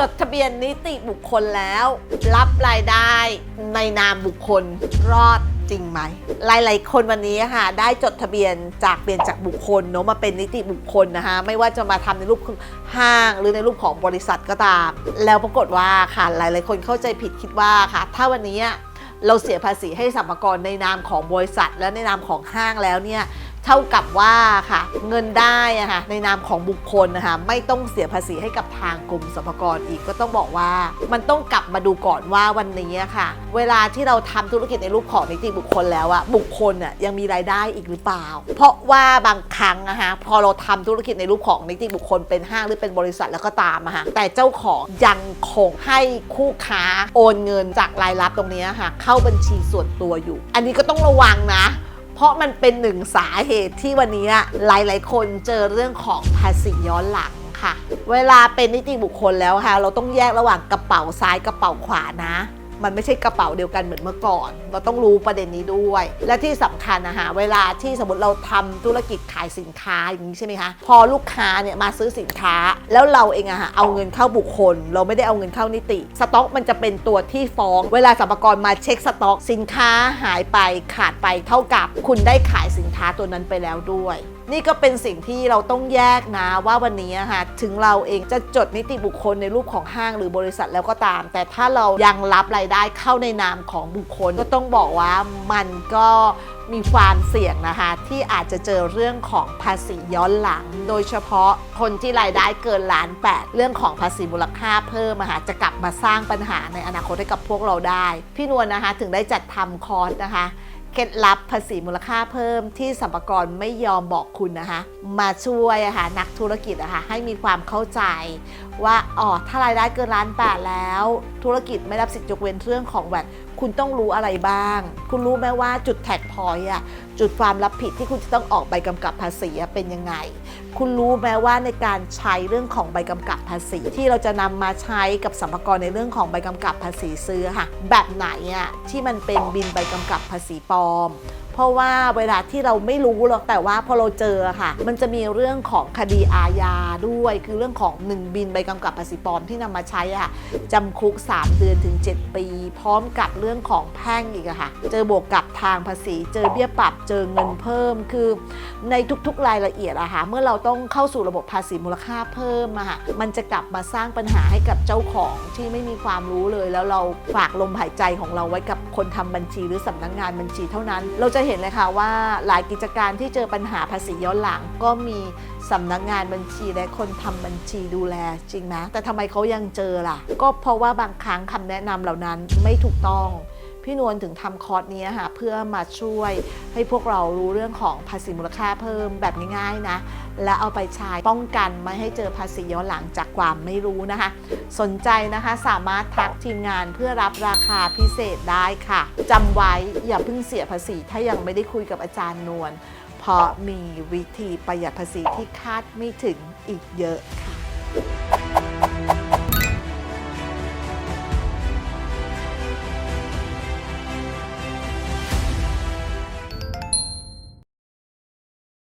จดทะเบียนนิติบุคคลแล้ว รับรายได้ในนามบุคคลรอดจริงไหม หลาย ๆ คนวันนี้ค่ะ ได้จดทะเบียนจากเปลี่ยนจากบุคคลเนาะมาเป็นนิติบุคคลนะคะ ไม่ว่าจะมาทำในรูปห้างหรือในรูปของบริษัทก็ตาม แล้วปรากฏว่าค่ะหลาย ๆ คนเข้าใจผิดคิดว่าค่ะ ถ้าวันนี้เราเสียภาษีให้สัมภากรในนามของบริษัท และในนามของห้างแล้วเนี่ย เท่ากับว่าค่ะเงินได้อะค่ะในนามของบุคคลนะคะไม่ต้องเสียภาษีให้กับทางกรมสรรพากรอีกก็ต้องบอกว่ามันต้องกลับมาดูก่อนว่าวันนี้อะค่ะ เวลาที่เราทำธุรกิจในรูปของนิติบุคคลแล้วอะบุคคลอะยังมีรายได้อีกหรือเปล่า เพราะว่าบางครั้งนะคะพอเราทำธุรกิจในรูปของนิติบุคคลเป็นห้างหรือเป็นบริษัทแล้วก็ตามอะค่ะแต่เจ้าของยังคงให้คู่ค้าโอนเงินจากรายรับตรงนี้ค่ะเข้าบัญชีส่วนตัวอยู่ อันนี้ก็ต้องระวังนะ เพราะมันเป็นหนึ่งสาเหตุที่วันนี้หลาย ๆ คนเจอเรื่องของภาษีย้อนหลังค่ะ เวลาเป็นนิติบุคคลแล้วค่ะ เราต้องแยกระหว่างกระเป๋าซ้ายกระเป๋าขวานะ มันไม่ใช่กระเป๋าเดียวกันเหมือนเมื่อก่อน เราต้องรู้ประเด็นนี้ด้วย และที่สำคัญนะคะเวลาที่สมมติเราทำธุรกิจขายสินค้าอย่างนี้ใช่ไหมคะพอลูกค้าเนี่ยมาซื้อสินค้า แล้วเราเองอะคะเอาเงินเข้าบุคคล เราไม่ได้เอาเงินเข้านิติ สต็อกมันจะเป็นตัวที่ฟ้อง เวลาสรรพากรมาเช็คสต็อก สินค้าหายไปขาดไปเท่ากับ คุณได้ขายสินค้าตัวนั้นไปแล้วด้วย นี่ก็เป็นสิ่งที่เราต้องแยกนะว่าวันนี้อะค่ะถึงเราเองจะจดนิติบุคคลในรูปของห้างหรือบริษัทแล้วก็ตาม แต่ถ้าเรายังรับรายได้เข้าในนามของบุคคล ก็ต้องบอกว่ามันก็มีความเสี่ยงนะคะที่อาจจะเจอเรื่องของภาษีย้อนหลัง โดยเฉพาะคนที่รายได้เกินล้านแปดเรื่องของภาษีมูลค่าเพิ่มอะค่ะจะกลับมาสร้างปัญหาในอนาคตให้กับพวกเราได้ พี่นวลนะคะถึงได้จัดทำคอร์สนะคะ เคล็ดลับภาษีมูลค่าเพิ่มที่สัมภากรไม่ยอมบอกคุณนะคะ มาช่วยะค่ะนักธุรกิจนะคะให้มีความเข้าใจ ว่าอ๋อถ้ารายได้เกินล้านแปดแล้ว ธุรกิจไม่รับสิทธิยกเว้นเรื่องของแวด คุณต้องรู้อะไรบ้าง คุณรู้ไหมว่าจุดแท็กพอยต์อะจุดความรับผิดที่คุณจะต้องออกใบกำกับภาษีเป็นยังไง คุณรู้ไหมว่าในการใช้เรื่องของใบกำกับภาษี ที่เราจะนำมาใช้กับสัมภาระในเรื่องของใบกำกับภาษีซื้อค่ะ แบบไหนอะที่มันเป็นบินใบกำกับภาษีปลอม ราะว่าเวลาที่เราไม่รู้หรอกแต่ว่าพอเราเจอค่ะ มันจะมีเรื่องของคดีอาญาด้วย คือเรื่องของ 1 บินใบกำกับภาษีปลอมที่นำมาใช้อะจำคุก 3 เดือนถึง 7 ปี พร้อมกับเรื่องของแพ่งอีกอะค่ะ เจอบวกกับทางภาษี เจอเบี้ยปรับเจอเงินเพิ่ม คือในทุกๆรายละเอียดอะค่ะเมื่อเราต้องเข้าสู่ระบบภาษีมูลค่าเพิ่มอะค่ะมันจะกลับมาสร้างปัญหาให้กับเจ้าของที่ไม่มีความรู้เลย แล้วเราฝากลมหายใจของเราไว้กับคนทำบัญชีหรือสำนักงานบัญชีเท่านั้น เราจะเห็นเลยค่ะว่าหลายกิจการที่เจอปัญหาภาษีย้อนหลัง ก็มีสำนักงานบัญชีและคนทำบัญชีดูแลจริงไหมแต่ทำไมเขายังเจอล่ะ ก็เพราะว่าบางครั้งคำแนะนำเหล่านั้นไม่ถูกต้อง พี่นวลถึงทำคอร์สนี้ค่ะเพื่อมาช่วยให้พวกเรารู้เรื่องของภาษีมูลค่าเพิ่มแบบง่ายๆนะ และเอาไปใช้ป้องกันไม่ให้เจอภาษีย้อนหลังจากความไม่รู้นะคะ สนใจนะคะสามารถทักทีมงานเพื่อรับราคาพิเศษได้ค่ะจำไว้อย่าเพิ่งเสียภาษี ถ้ายังไม่ได้คุยกับอาจารย์นวลเพราะมีวิธีประหยัดภาษีที่คาดไม่ถึงอีกเยอะค่ะ